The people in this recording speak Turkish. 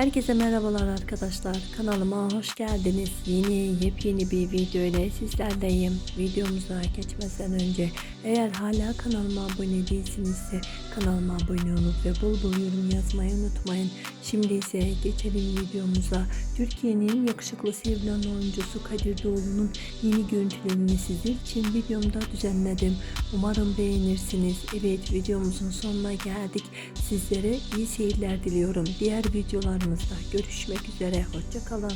Herkese merhabalar arkadaşlar. Kanalıma hoş geldiniz. Yeni yepyeni bir video ile sizlerleyim. Videomuza geçmeden önce eğer hala kanalıma abone değilsinizse kanalıma abone olup ve bol bol yorum yazmayı unutmayın. Şimdi ise geçelim videomuza. Türkiye'nin yakışıklı sevilen oyuncusu Kadir Doğulu'nun yeni görüntülerini sizler için videomda düzenledim. Umarım beğenirsiniz. Evet videomuzun sonuna geldik. Sizlere iyi seyirler diliyorum. Diğer videolarımızda görüşmek üzere. Hoşçakalın.